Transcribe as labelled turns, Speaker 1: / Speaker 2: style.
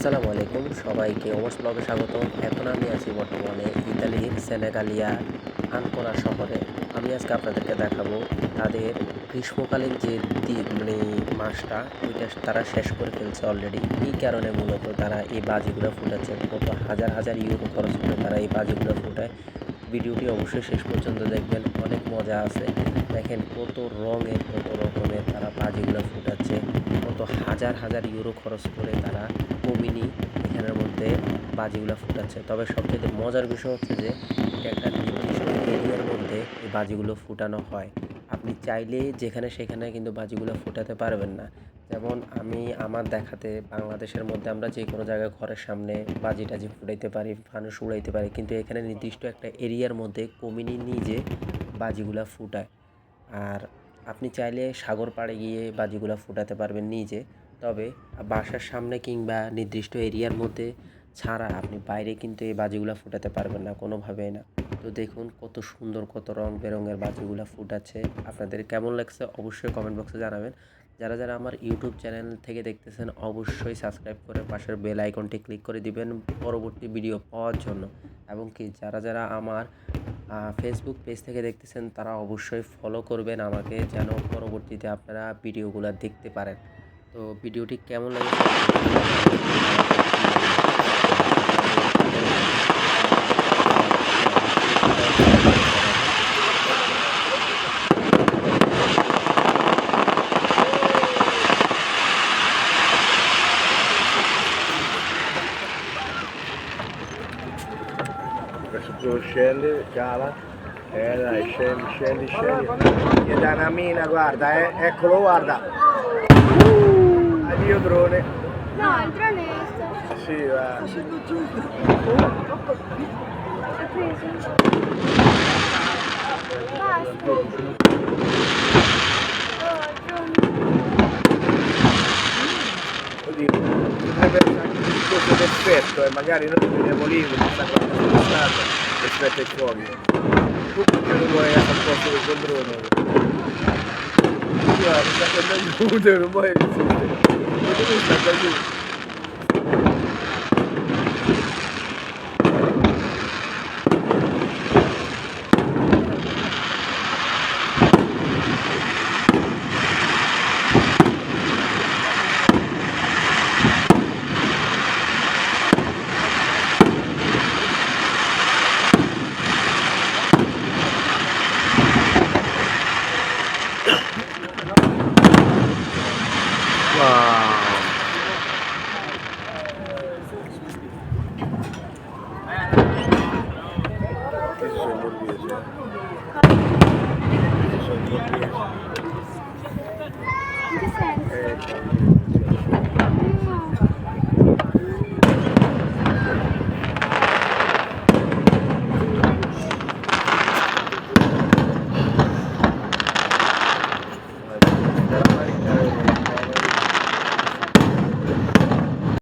Speaker 1: আসসালামু আলাইকুম সবাইকে ওমস ব্লগে স্বাগত এখন আমি আছি বর্তমানে ইতালির সেনেগালিয়া আনকোনা শহরে। আমি আজকে আপনাদেরকে দেখাবো তাদের গ্রীষ্মকালীন যে মানে মাসটা, ওইটা তারা শেষ করে ফেলছে অলরেডি এই কারণে মূলত তারা এই বাজিগুলো ফুটাচ্ছে। কত হাজার হাজার ইউরো খরচ করে তারা এই বাজিগুলো ফুটায়। ভিডিওটি অবশ্যই শেষ পর্যন্ত দেখবেন, অনেক মজা আছে। দেখেন কত রঙের, কত রকমের তারা বাজিগুলো ফুটাচ্ছে। হাজার হাজার ইউরো খরচ করে তারা কমিনি এখানের মধ্যে বাজিগুলো ফুটাচ্ছে। তবে সবচেয়ে মজার বিষয় হচ্ছে যে, একটা নির্দিষ্ট এরিয়ার মধ্যে এই বাজিগুলো ফুটানো হয়। আপনি চাইলে যেখানে সেখানে কিন্তু বাজিগুলো ফুটাতে পারবেন না। যেমন আমি আমার দেখাতে বাংলাদেশের মধ্যে আমরা যে কোনো জায়গায় ঘরের সামনে বাজি টাজি ফুটাইতে পারি ফানুস উড়াইতে পারি, কিন্তু এখানে নির্দিষ্ট একটা এরিয়ার মধ্যে কমিনি নিজে বাজিগুলো ফুটায়। আর আপনি চাইলে সাগর পাড়ে গিয়ে বাজিগুলো ফোটাতে পারবেন নিজে। তবে বাসার সামনে কিংবা নির্দিষ্ট এরিয়ার মধ্যে ছাড়া আপনি বাইরে কিন্তু এই বাজিগুলো ফোটাতে পারবেন না, কোনোভাবেই না। তো দেখুন কত সুন্দর, কত রং বেরঙের বাজিগুলো ফুটাচ্ছে। আপনাদের কেমন লাগছে অবশ্যই কমেন্ট বক্সে জানাবেন। যারা যারা আমার ইউটিউব চ্যানেল থেকে দেখতেছেন, অবশ্যই সাবস্ক্রাইব করে পাশের বেল আইকনটি ক্লিক করে দিবেন পরবর্তী ভিডিও পাওয়ার জন্য। এবং কি, যারা যারা আমার ফেসবুক পেজ থেকে দেখতেছেন, তারা অবশ্যই ফলো করবেন আমাকে যেন পরবর্তীতে আপনারা ভিডিওগুলো দেখতে পারেন। তো ভিডিওটি কেমন লাগে
Speaker 2: Tu scendi, cala. Eh dai, scendi, scendi, scendi. Gli dai una mina, guarda, eh. Eccolo, guarda. Addio drone.
Speaker 3: No, il drone è sta-
Speaker 2: Sì, va.
Speaker 3: è preso. Basta. Oh, drone.
Speaker 2: Oddio, potrebbe essere anche un discorso d'effetto e magari noi veniamo lì, mi sa oświetę głowy. Kupiłem moje posły do dronu. Ja, zagadanie uderu moje wizyty. Nie wiem, zagadanie.
Speaker 3: Isso é português.
Speaker 2: É,